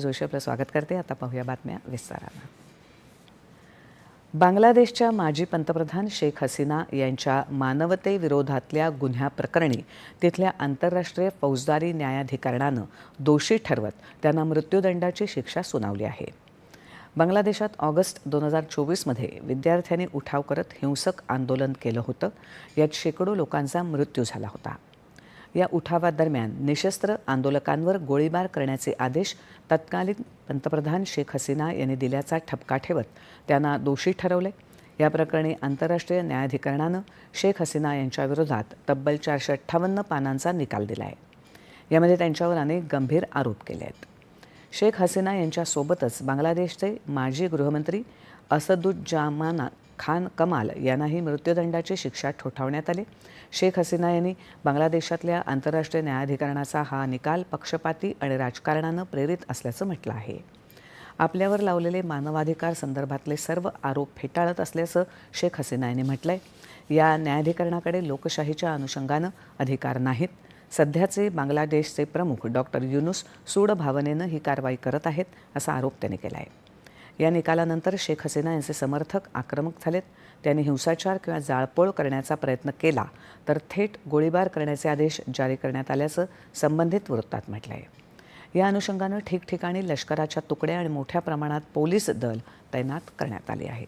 जोशी आपलं स्वागत करते. आता पाहूया बातम्या विस्तारानं. बांगलादेशच्या माजी पंतप्रधान शेख हसीना यांच्या मानवतेविरोधातल्या गुन्ह्याप्रकरणी तिथल्या आंतरराष्ट्रीय फौजदारी न्यायाधिकरणानं दोषी ठरवत त्यांना मृत्यूदंडाची शिक्षा सुनावली आहे. बांगलादेशात ऑगस्ट दोन हजार चोवीसमध्ये विद्यार्थ्यांनी उठाव करत हिंसक आंदोलन केलं होतं. यात शेकडो लोकांचा मृत्यू झाला होता. या उठावादरम्यान निशस्त्र आंदोलकांवर गोळीबार करण्याचे आदेश तत्कालीन पंतप्रधान शेख हसीना यांनी दिल्याचा ठपका ठेवत त्यांना दोषी ठरवले. या प्रकरणी आंतरराष्ट्रीय न्यायाधिकरणानं शेख हसीना यांच्याविरोधात तब्बल चारशे अठ्ठावन्न पानांचा निकाल दिला आहे यामध्ये त्यांच्यावर अनेक गंभीर आरोप केले आहेत. शेख हसीना यांच्यासोबतच बांगलादेशचे माजी गृहमंत्री असदुज्जामाना खान कमाल यांनाही मृत्यूदंडाची शिक्षा ठोठावण्यात आली. शेख हसीना यांनी बांगलादेशातल्या आंतरराष्ट्रीय न्यायाधिकरणाचा हा निकाल पक्षपाती आणि राजकारणानं प्रेरित असल्याचं म्हटलं आहे. आपल्यावर लावलेले मानवाधिकार संदर्भातले सर्व आरोप फेटाळत असल्याचं शेख हसीना यांनी म्हटलंय. या न्यायाधिकरणाकडे लोकशाहीच्या अनुषंगानं अधिकार नाहीत. सध्याचे बांगलादेशचे प्रमुख डॉक्टर युनुस सूड भावनेनं ही कारवाई करत आहेत असा आरोप त्यांनी केला आहे या निकालानंतर शेख हसीना यांचे समर्थक आक्रमक झालेत. त्यांनी हिंसाचार किंवा जाळपोळ करण्याचा प्रयत्न केला तर थेट गोळीबार करण्याचे आदेश जारी करण्यात आल्याचं संबंधित वृत्तात म्हटलं आहे या अनुषंगानं ठिकठिकाणी लष्कराच्या तुकड्या आणि मोठ्या प्रमाणात पोलीस दल तैनात करण्यात आले आहेत.